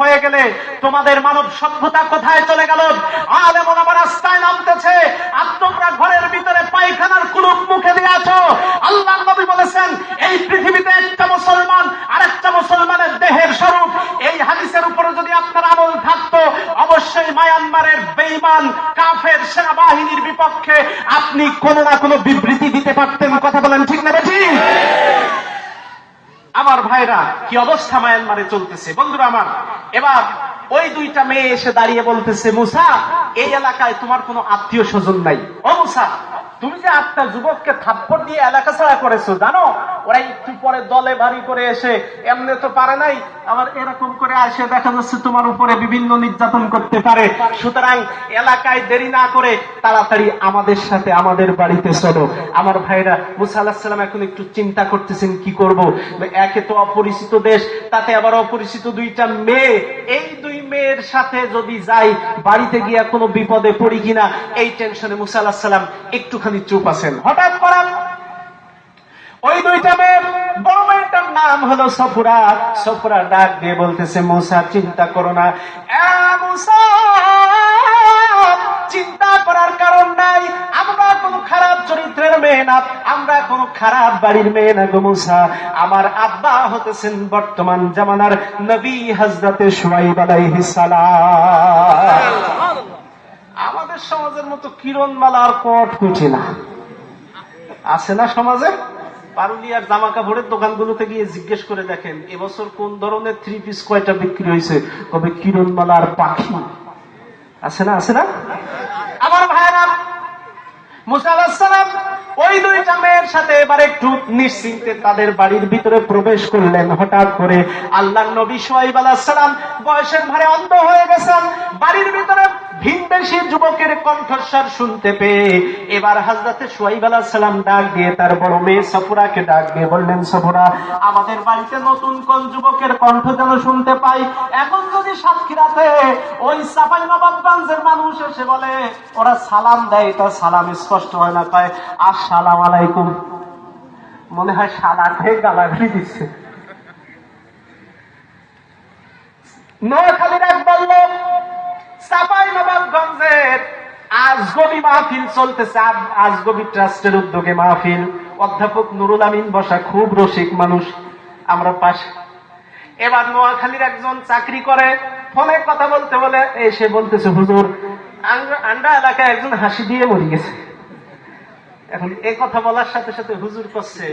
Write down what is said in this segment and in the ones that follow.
হয়ে গেলে তোমাদের মানব সভ্যতা কোথায় চলে গেল? আলেমন আমার রাস্তায় নামতেছে। আর তোমরা ঘরের ভিতরে পায়খানার কুলুপ মুখে দিয়ে আছো। আল্লাহ নবী বলেছেন, এই পৃথিবীতে একটা মুসলমান আরেকটা মুসলমানের দেহের স্বরূপ। এই হাদিসের উপরে যদি আপনার আমল থাকতো, অবশ্যই মায়ানমারের বেইমান কাফের সেনাবাহিনীর বিপক্ষে আপনি কোনো না কোনো বিবৃতি দিতে পারতেন। কথা বলেন ঠিক না বেঠি আমার ভাইরা কি অবস্থা মায়ানমারে চলতেছে? বন্ধুরা আমার, এবার ওই দুইটা মেয়ে এসে দাঁড়িয়ে বলতেছে, মুসা, এই এলাকায় তোমার কোনো আত্মীয় স্বজন নাই। ও মুসা তুমি যে আটটা যুবককে থাপ্পড় দিয়ে এলাকা ছাড়া করেছ, জানো? ওরা একটু পরে দলে ভারী করে এসে, এমনি তো পারে নাই, আবার এরকম করে আসে, দেখা যাচ্ছে তোমার উপরে বিভিন্ন নির্যাতন করতে পারে। সুতরাং এলাকায় দেরি না করে তাড়াতাড়ি আমাদের সাথে আমাদের বাড়িতে চলো। আমার ভাইরা, মুসা আল্লাহ এখন একটু চিন্তা করতেছেন, কি করব? একে তো অপরিচিত দেশ, তাতে আবার অপরিচিত দুইটা মেয়ে। এই দুই মেয়ের সাথে যদি যাই, বাড়িতে গিয়া কোনো বিপদে পড়ি কিনা, এই টেনশনে মুসা সাল্লাম একটুখানি চুপ আছেন। হঠাৎ করা ওই দুইটা মেয়ের বড় মেয়েটার নাম হলো সফুরা সফুরা ডাক দিয়ে বলতেছে, মুসা, চিন্তা করো না। চিন্তা করার কারণ নাই। আমরা কোনো খারাপ চরিত্রের মেয়ে না। আমরা কোনো খারাপ বাড়ির মেয়ে না গো মুসা। আমার আব্বা হতেছেন বর্তমান জামানার নবী হজরতে সুয়াইব আলাইহিস সালাম। আমাদের সমাজের মতো কিরণমালা আর কট কুঠি না। আছে না সমাজে? পারুলিয়ার জামা কাপড়ের দোকানগুলোতে গিয়ে জিজ্ঞেস করে দেখেন, এবছর কোন ধরনের থ্রি পিস কয়টা বিক্রি হয়েছে? কবে কিরণমালার পাখি? আছে না? আছে না? আমার ভাইরা মুসা ওই দুইটা মেয়ের সাথে এবার একটু নিশ্চিন্তে তাদের বাড়ির ভিতরে প্রবেশ করলেন। হঠাৎ করে আল্লাহ নবী সোয়াইব আলাহিস সালাম বয়সের ভারে অন্ধ হয়ে গেছেন। বাড়ির ভিতরে ভিনদেশি যুবকের কণ্ঠস্বর শুনতে পেয়ে এবার হাজরাতে সোয়াইব আলাহিস সালাম ডাক দিয়ে তার বড় মেয়ে সফুরাকে ডাক দিয়ে বললেন, সফুরা, আমাদের বাড়িতে নতুন কোন যুবকের কণ্ঠ যেন শুনতে পাই? এখন যদি সাতক্ষীরাতে ওই সাফাই নবাবগঞ্জের মানুষ এসে বলে, ওরা সালাম দেয়, তা সালাম স্পষ্ট হয় না। পায় আসসালাম আলাইকুম। মনে হয় সালাতে গালাগালি দিচ্ছে। নোয়াখালীর এক নবাবগঞ্জের আজগবি মাহফিল চলতেছে। আজগবি ট্রাস্টের উদ্যোগে মাহফিল। অধ্যাপক নুরুল আমিন বসা খুব রসিক মানুষ। আমরা পাশে এবার নোয়াখালীর একজন চাকরি করে, ফোনে কথা বলতে বলে, এসে বলতেছে, হুজুর আন্ডা এলাকায় একজন হাসি দিয়ে মরে গেছে। এখন এ কথা বলার সাথে সাথে হুজুর করছে,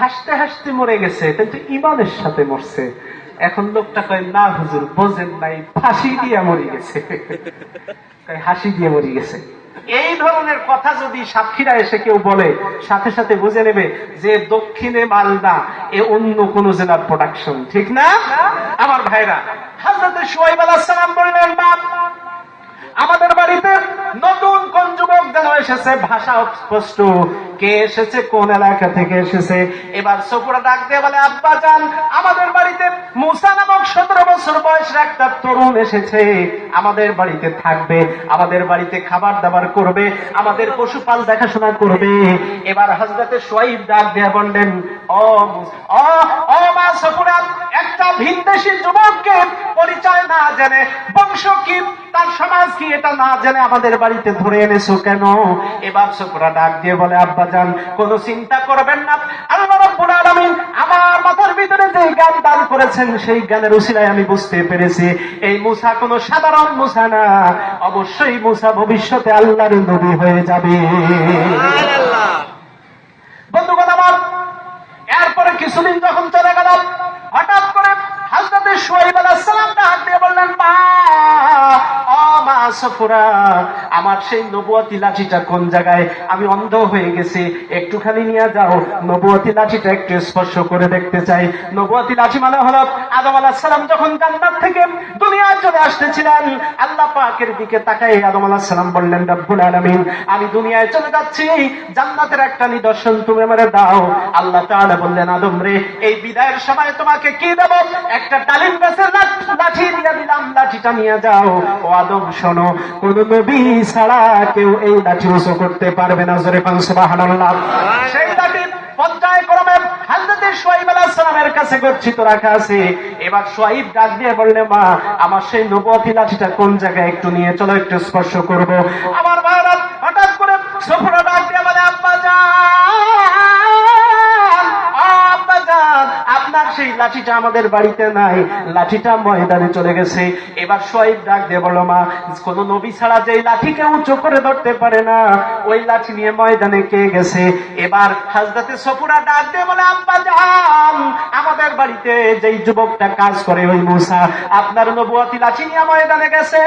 হাসতে হাসতে মরে গেছে, কিন্তু ইমানের সাথে মরছে। এখন লোকটা কয়, না হুজুর, বোঝেন নাই, ফাঁসি দিয়ে মরে গেছে। হাসি দিয়ে মরে গেছে। এই ধরনের কথা যদি সাক্ষীরা এসে কেউ বলে, সাথে সাথে বুঝে নেবে যে দক্ষিণে মালদা, এ অন্য কোন জেলার প্রোডাকশন ঠিক না? আমার ভাইরা হাজরত সোয়াইব আলাহ সালাম বললেন, বাপ আমাদের বাড়িতে নতুন কোন যুবক যেন এসেছে? ভাষা স্পষ্ট কে এসেছে? কোন এলাকা থেকে এসেছে? এবার সপুরা ডাক দিয়ে বলে, আব্বা যান, আমাদের বাড়িতে মুসা নামক সতেরো বছর বয়সের একটা তরুণ এসেছে। আমাদের বাড়িতে থাকবে, আমাদের বাড়িতে খাবার দাবার করবে, আমাদের পশুপাল দেখাশোনা করবে। এবার হাজরাতে সোয়াইব ডাক দিয়ে বললেন, ও ও মা যুবককে পরিচয় না জেনে, বংশ কি, তার সমাজ কি, এটা না জেনে আমাদের বাড়িতে ধরে এনেছো কেন? এবার সপুরা ডাক দিয়ে বলে আব্বা যান কোনো চিন্তা করবেন না। আল্লাহ রাব্বুল আলামিন ভিতরে যে জ্ঞান দান করেছেন সেই জ্ঞানের উসিলায় আমি বুঝতে পেরেছি এই মুসা কোন সাধারণ মুসা না। অবশ্যই মুসা ভবিষ্যতে আল্লাহর নবী হয়ে যাবে। বন্ধুগণ আমার এরপরে কিছুদিন যখন চলে গেল হঠাৎ করে হাজরতে সোয়াইব আলাইহিস সালাম ডাক দিয়ে বললেন, মা আমার সেই নবুয়তি লাঠিটা কোন জায়গায়? আমি অন্ধ হয়ে গেছি, একটুখানি নিয়ে যাও। নবুয়তি লাঠিটা একটু স্পর্শ করে দেখতে চাই। নবুয়তি লাঠি মানে হলো আদম আলাইহিস সালাম যখন জান্নাত থেকে দুনিয়ায় চলে আসতেছিলেন, আল্লাহ পাকের দিকে তাকাই আদম আলাইহিস সালাম বললেন, রব্বুল আলামিন, আমি দুনিয়ায় চলে যাচ্ছি, জান্নাতের একটা নিদর্শন তুমি আমারে দাও। আল্লাহ তাআলা বললেন, আদম রে, এই বিদায়ের সময় তোমাকে কি দেব? একটা ডালিম গাছের লাঠ- দিয়ে দিলাম যাও। ও আদম, শোনো, কোন নবী ছাড়া কেউ এই লাঠি উঁচু করতে পারবে না, জোরে সেই লাঠি সোয়াইব সালামের কাছে গচ্ছিত রাখা আছে। এবার সোয়াইব ডাক দিয়ে মা, আমার সেই নবতী লাঠিটা কোন জায়গায়? একটু নিয়ে চলো, একটু স্পর্শ করব। আমার ভাইরা হঠাৎ করে সফরা ডাক দিয়ে সেই লাঠিটা আমাদের বাড়িতে নাই। লাঠিটা ময়দানে চলে গেছে। এবার সোয়াইব ডাক দিয়ে বলো মা, কোন নবী ছাড়া যে লাঠিকে উঁচু করে ধরতে পারে না, ওই লাঠি নিয়ে ময়দানে কে গেছে? এবার হাজরাতে সফুরা ডাক দিয়ে বলে, আব্বা যান আমাদের বাড়িতে যেই যুবকটা কাজ করে ওই মুসা, আপনার নবুয়াতি লাঠি নিয়ে ময়দানে গেছে।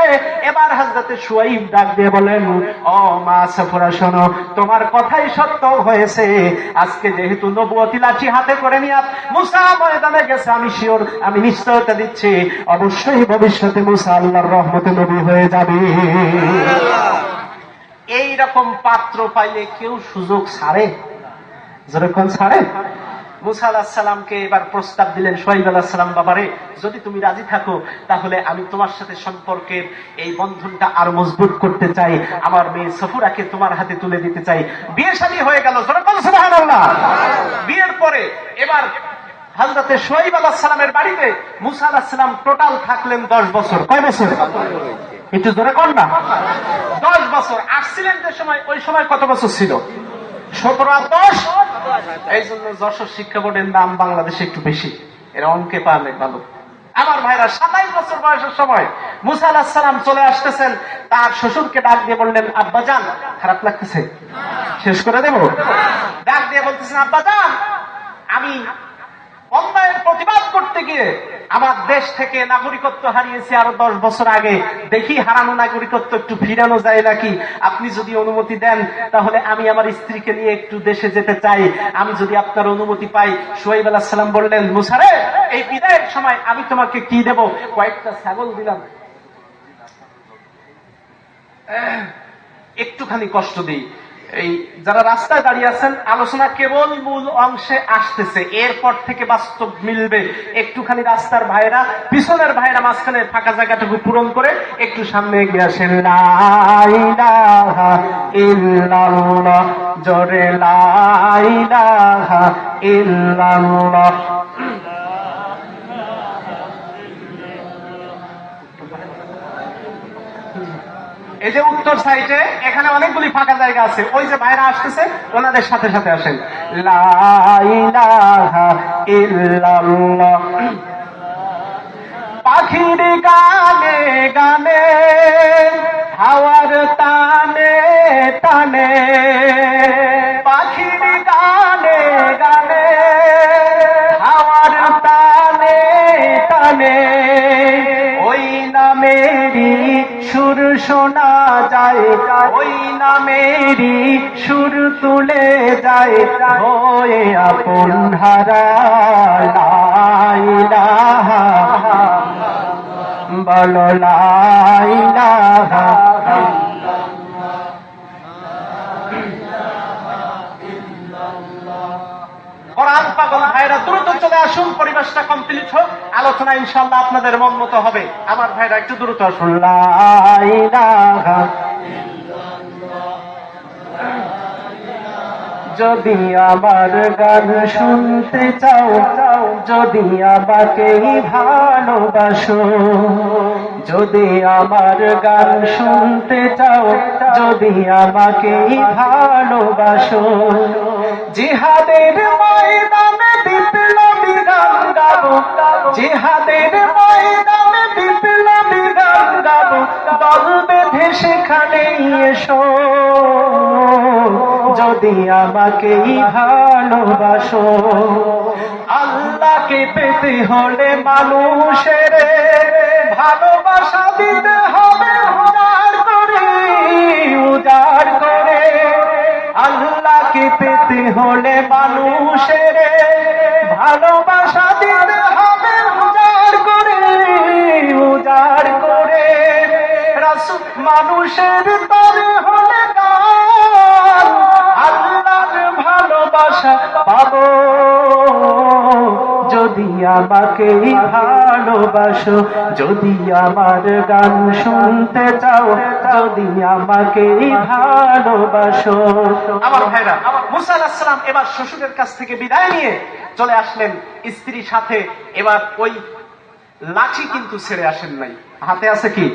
এবার হাজরাতে সোয়াইব ডাক দিয়ে বলেন, ও মা সফুরা, শোনো, তোমার কথাই সত্য হয়েছে। আজকে যেহেতু নবুয়াতি লাঠি হাতে করে নিয়ে মুসা ময়দানে গেছে, আমি শিওর আমি নিশ্চয়তা দিচ্ছি। অবশ্যই ভবিষ্যতে মুসা আল্লাহর রহমতে নবী হয়ে যাবে। এই রকম পাত্র পাইলে কেউ সুযোগ ছাড়ে? যেরকম ছাড়ে। মুসা আল্লাহ সাল্লামকে এবার প্রস্তাব দিলেন, সোহাইব আল্লাহ সাল্লাম বাবারে, যদি তুমি রাজি থাকো, তাহলে আমি তোমার সাথে সম্পর্কের এই বন্ধনটা আরও মজবুত করতে চাই। আমার মেয়ে সফুরাকে তোমার হাতে তুলে দিতে চাই। বিয়ে শাদী হয়ে গেল বিয়ের পরে এবার হাজরতে সোহাইব আল্লাহ সালামের বাড়িতে মুসা আল্লাহ সাল্লাম টোটাল থাকলেন দশ বছর। কয় বছর? একটু জোরে কর না। দশ বছর। অ্যাক্সিডেন্টের সময়, ওই সময় কত বছর ছিল? সতেরো আর দশ? এই জন্য যশোর শিক্ষা বোর্ডের নাম বাংলাদেশে একটু বেশি। এরা অঙ্কে পারলে ভালো। আমার ভাইরা সাতাইশ বছর বয়সের সময় মুসা আলাহ সালাম চলে আসতেছেন। তার শ্বশুরকে ডাক দিয়ে বললেন, আব্বা যান, খারাপ লাগতেছে। শেষ করে দেব? ডাক দিয়ে বলতেছেন, আব্বা যান, আমি অন্যায়ের প্রতিবাদ করতে গিয়ে আমার দেশ থেকে নাগরিকত্ব হারিয়েছে আরও দশ বছর আগে। দেখি হারানো নাগরিকত্ব একটু ফিরানো যায় নাকি? আপনি যদি অনুমতি দেন, তাহলে আমি আমার স্ত্রীকে নিয়ে একটু দেশে যেতে চাই। আমি যদি আপনার অনুমতি পাই, সোহাইব আলাহ সাল্লাম বললেন, মুসারে, এই বিদায়ের সময় আমি তোমাকে কি দেব? কয়েকটা ছাগল দিলাম। একটুখানি কষ্ট দিই। এই যারা রাস্তায় দাঁড়িয়ে আছেন, আলোচনা কেবল মূল অংশে আসতেছে। এরপর থেকে বাস্তব মিলবে একটুখানি রাস্তার ভাইরা, পিছনের ভাইরা মাঝখানে ফাঁকা জায়গাটুকু পূরণ করে, একটু সামনে এগিয়ে আসেন। জোরে লা ইলাহা ইল্লাল্লাহ। এই যে উত্তর সাইডে, এখানে অনেকগুলি ফাঁকা জায়গা আছে। ওই যে বাইরে আসতেছে, ওনাদের সাথে সাথে আসেন। পাখির গানে গানে, হাওয়ার টানে টানে পাখির গানে গানে, হাওয়ার টানে টানে ওই নামেরই সুর শোনা যায় ওই নামেরই সুর তুলে যায় হয়ে আপন হারা বলো লাইলাহা কোরআন পাগল ভাইরা দ্রুত চলে আসুন পরিবেশটা কমপ্লিট হোক আলোচনা ইনশাল্লাহ আপনাদের মন মতো হবে। আমার ভাইরা একটু দ্রুত আসুন। যদি আমার গান শুনতে চাও চাও যদি আমাকে ভালোবাসো, যদি আমার গান শুনতে চাও, যদি আমাকে ভালোবাসো। জিহাদের ময়দানে বিপ্লবী গান গাবো, জিহাদের ময়দানে বিপ্লবী গান গাবো, দল বেঁধে সেখানে এসো। যদি আমাকেই ভালোবাসো, আল্লাহকে পেতে হলে মানুষের ভালোবাসা দিতে হবে উজাড় করে উজাড় করে। আল্লাহকে পেতে হলে মানুষের ভালোবাসা দিতে হবে উজাড় করে উজাড় করে। মানুষের তরে পাবো। যদি আমাকেই ভালোবাসো, যদি আমার গান শুনতে চাও, যদি আমাকেই ভালোবাসো। আমার ভাইরা এবার শ্বশুরের কাছ থেকে বিদায় নিয়ে চলে আসলেন স্ত্রীর সাথে। এবার ওই লাঠি কিন্তু ছেড়ে আসেন নাই। হাতে আছে কি?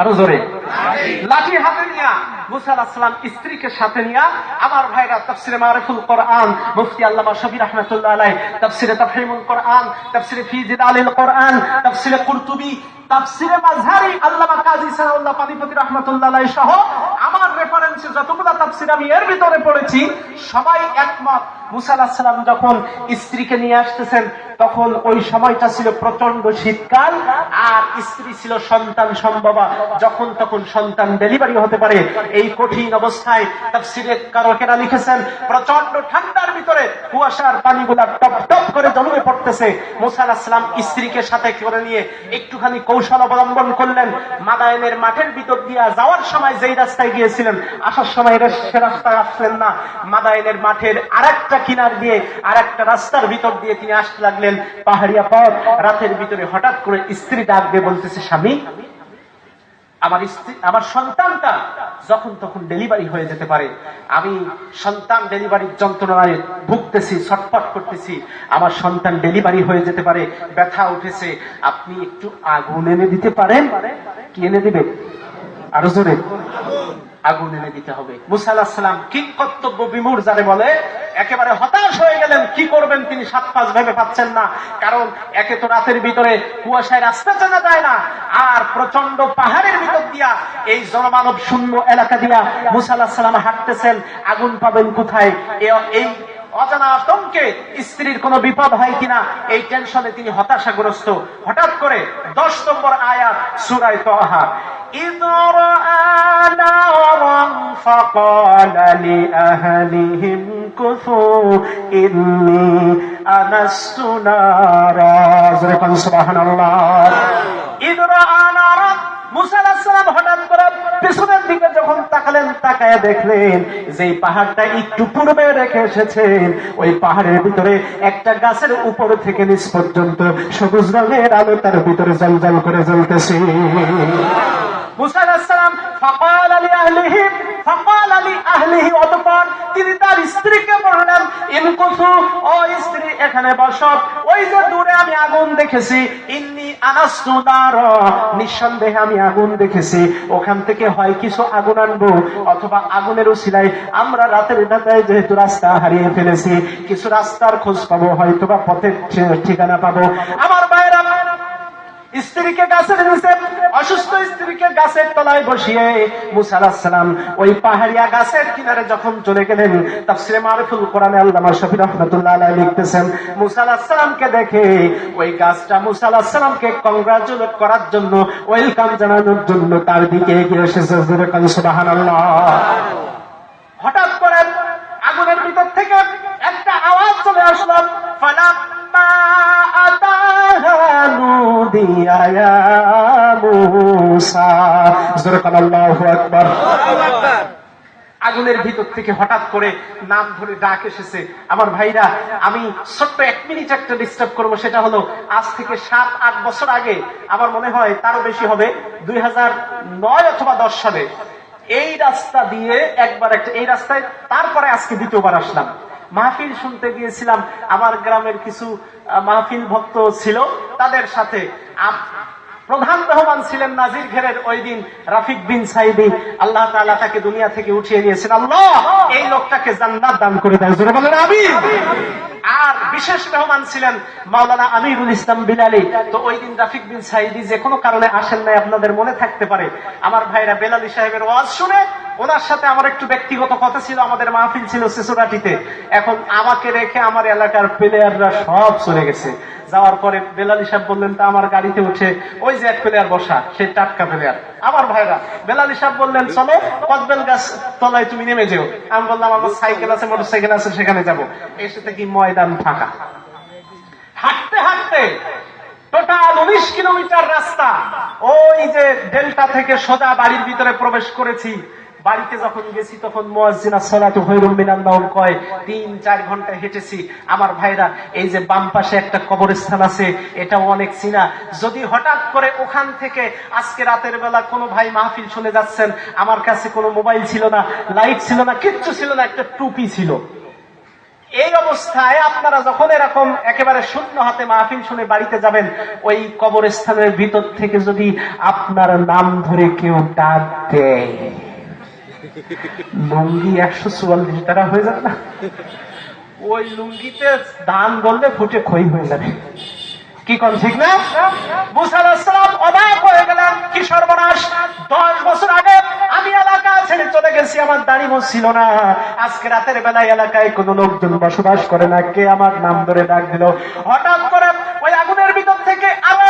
আরও জোরে। লাঠি হাতে নিয়া মুসা আলাহিসাম স্ত্রীকে সাথে নিয়া আমার ভাইরা তাফসিরে মারিফুল কোরআন, মুফতি আল্লামা শফি রহমতুল্লাহ আলাই তাফসিরে তাফহিমুল কোরআন, তাফসিরে ফি জিদালিল কোরআন, তাফসিরে কুরতুবি, তাফসিরে মাযহারি আল্লামা কাজী সানাউল্লাহ পানিপতি রহমতুল্লাহ আলাই সহ আমার রেফারেন্সে যতগুলো তাফসির আমি এর ভিতরে পড়েছি, সবাই একমত। মুসা আলাহিস সালাম যখন স্ত্রীকে নিয়ে আসতেছেন, তখন ওই সময়টা ছিল প্রচণ্ড শীতকাল আর স্ত্রী ছিল সন্তান সম্ভবা। যখন তখন সন্তান ডেলিভারি হতে পারে, এই কঠিন অবস্থায় তাফসিরে কারকেরা লিখেছেন প্রচণ্ড ঠান্ডার ভিতরে কুয়াশার পানিগুলা টপ টপ করে জমে পড়তেছে। মুসা আলাহিসাম স্ত্রীকে সাথে করে নিয়ে একটুখানি কৌশল অবলম্বন করলেন। মাদায়নের মাঠের ভিতর দিয়া যাওয়ার সময় যেই রাস্তায় গিয়েছিলেন, আসার সময় সে রাস্তায় আসলেন না। মাদায়নের মাঠের আরেকটা কিনার দিয়ে আরেকটা রাস্তার ভিতর দিয়ে তিনি আসতে লাগলেন পাহাড়িয়া পথ। রাতের ভিতরে হঠাৎ করে স্ত্রী ডাক দিয়ে বলতেছে, স্বামী, আমার স্ত্রী, আমার সন্তানটা যখন তখন ডেলিভারি হয়ে যেতে পারে। আমি সন্তান ডেলিভারির যন্ত্রণায় ভুগতেছি, ছটফট করতেছি। আমার সন্তান ডেলিভারি হয়ে যেতে পারে, ব্যথা উঠেছে। আপনি একটু আগুন এনে দিতে পারেন? কি এনে দিবে আরও জোরে। আগুন এনে দিতে হবে। মুসা আলাহিসাম কি কর্তব্য বিমূর যারে বলে, একেবারে হতাশ হয়ে গেলেন। কি করবেন তিনি? সাত পাঁচ ভেবে পাচ্ছেন না। কারণ একে তো রাতের ভিতরে কুয়াশায় রাস্তা জানা যায় না। আর প্রচণ্ড পাহাড়ের ভিতর দিয়া এই জনমানব শূন্য এলাকা দিয়া মুসা আলাহিসাম হাঁটতেছেন। আগুন পাবেন কোথায়? এই অজানা আতঙ্কে স্ত্রীর কোনো বিপদ হয় কিনা, এই টেনশনে তিনি হতাশাগ্রস্ত। হঠাৎ করে দশ নম্বর আয়াত সুরায় তহা إذ رأى نارا فقال لأهلهم كثوا إني أنست نارا زرقا سبحان الله إذ رأى نارا মুসা আলাহিস সালাম হঠাৎ করে পেছনের দিকে যখন তাকালেন তাকায় দেখলেন যে এই পাহাড়টা একটু পূর্বে রেখে এসেছেন ওই পাহাড়ের ভিতরে একটা গাছের উপর থেকে নিচ পর্যন্ত সবুজ রঙের আলো তার ভিতরে জলজল করে জ্বলতেছে মুসা ফাকাল আহলিহি, ফাকাল আলি আহলিহি, অতঃপর তিনি তার স্ত্রীকে বললেন, ইনকুসু, ও স্ত্রী, এখানে ওই যে দূরে আমি আগুন দেখেছি, ইন্নি আনাস্তু নার, নিঃসন্দেহে আমি আগুন দেখেছি। ওখান থেকে হয় কিছু আগুন আনব, অথবা আগুনের উসিলায় আমরা রাতের ঢাকায় যেহেতু রাস্তা হারিয়ে ফেলেছি, কিছু রাস্তার খোঁজ পাবো হয়তো বা পথের ঠিকানা পাবো। আমার বাইরা স্ত্রীকে গাছের নিচে, অসুস্থ স্ত্রীকে গাছের তলায় বসিয়ে মুসা আলাহিসাম ওই পাহাড়িয়া গাছের কিনারে যখন চলে গেলেন, তাফসিরে মারুফুল কোরআনে আল্লামা শফি রহমতুল্লাহ লিখতেছেন, মুসা আলাহিসামকে দেখে ওই গাছটা মুসা আলাহিসামকে কংগ্রাচুলেট করার জন্য ওয়েলকাম জানানোর জন্য তার দিকে এগিয়ে এসেছে সুবহানাল্লাহ। হঠাৎ করে আগুনের ভিতর থেকে একটা আওয়াজ চলে আসলো ফালাম্মা আগুনের ভিতর থেকে হঠাৎ করে নাম ধরে ডাক এসেছে। আমার ভাইরা, আমি ছোট্ট এক মিনিট একটা ডিস্টার্ব করব, সেটা হলো আজ থেকে সাত, আট বছর আগে আমার মনে হয় তারও বেশি হবে, দুই নয় অথবা দশ সালে। এই রাস্তা দিয়ে একবার একটা এই রাস্তায় তারপরে আজকে দ্বিতীয়বার আসলাম। মাহফিল শুনতে গিয়েছিলাম। আমার গ্রামের কিছু মাহফিল ভক্ত ছিল। তাদের সাথে প্রধান মেহমান ছিলেন নাজির ঘেরের ওই দিন রাফিক বিন সাইদি। আল্লাহ তাআলা তাকে দুনিয়া থেকে উঠিয়ে নিয়েছেন আল্লাহ, এই লোকটাকে জান্নাত দান করে দেয় আর বিশেষ মেহমান ছিলেন মাওলানা আমিরুল ইসলাম বিলালি। তো ওই দিন রাফিক বিন সাইদি যে কোনো কারণে আসেন নাই, আপনাদের মনে থাকতে পারে। আমার ভাইরা বেলালি সাহেবের ওয়াজ শুনে ওনার সাথে আমার একটু ব্যক্তিগত কথা ছিল, আমাদের মাহফিল ছিল সেসুরাটিতে এখন আমাকে রেখে আমার এলাকার প্লেয়াররা সব চলে গেছে। যাওয়ার পরে বেলালি সাহেব বললেন, তা আমার গাড়িতে উঠে ওই যে এক প্লেয়ার বসা, সে টাটকা প্লেয়ার আমার ভাইরা, বেলালি সাহেব বললেন, চলো কদবেল গাছ তলায় তুমি নেমে যেও। আমি বললাম, আমার সাইকেল আছে মোটর সাইকেল আছে, সেখানে যাব। এসে থেকে ময়দান ফাঁকা। হাঁটতে হাঁটতে টোটাল উনিশ কিলোমিটার রাস্তা। ওই যে ডেল্টা থেকে সোজা বাড়ির ভিতরে প্রবেশ করেছি। বাড়িতে যখন গেছি, তখন মুয়াজ্জিনা সালাতু নাওম কয়, তিন, চার ঘণ্টা হেঁটেছি। আমার ভাইরা, এই যে বাম পাশে একটা কবরস্থান আছে, এটাও অনেক চিনা। যদি হঠাৎ করে ওখান থেকে আজকে রাতের বেলা কোনো ভাই মাহফিল শুনে যাচ্ছেন, আমার কাছে কোনো মোবাইল ছিল না, লাইট ছিল না, কিচ্ছু ছিল না, একটা টুপি ছিল। এই অবস্থায় আপনারা যখন এরকম একেবারে শূন্য হাতে মাহফিল শুনে বাড়িতে যাবেন, ওই কবরস্থানের ভিতর থেকে যদি আপনার নাম ধরে কেউ ডাক দেয়। লুঙ্গি একশো চুয়াল্লিশ টাকা হয়ে যাবে না? ওই লুঙ্গিতে ধান গললে ফুটে ক্ষয় হয়ে যাবে। কি কোন ঠিক না? মুসা আলাইহিস অবাক হয়ে গেলেন কি সর্বনাশ। দশ বছর আগে আমি এলাকা ছেড়ে চলে গেছি, আমার দাড়ি ছিল না। আজকে রাতের বেলায় এলাকায় কোন লোকজন বসবাস করে না, কে আমার নাম ধরে ডাক দিল? হঠাৎ করে ওই আগুনের ভিতর থেকে আবার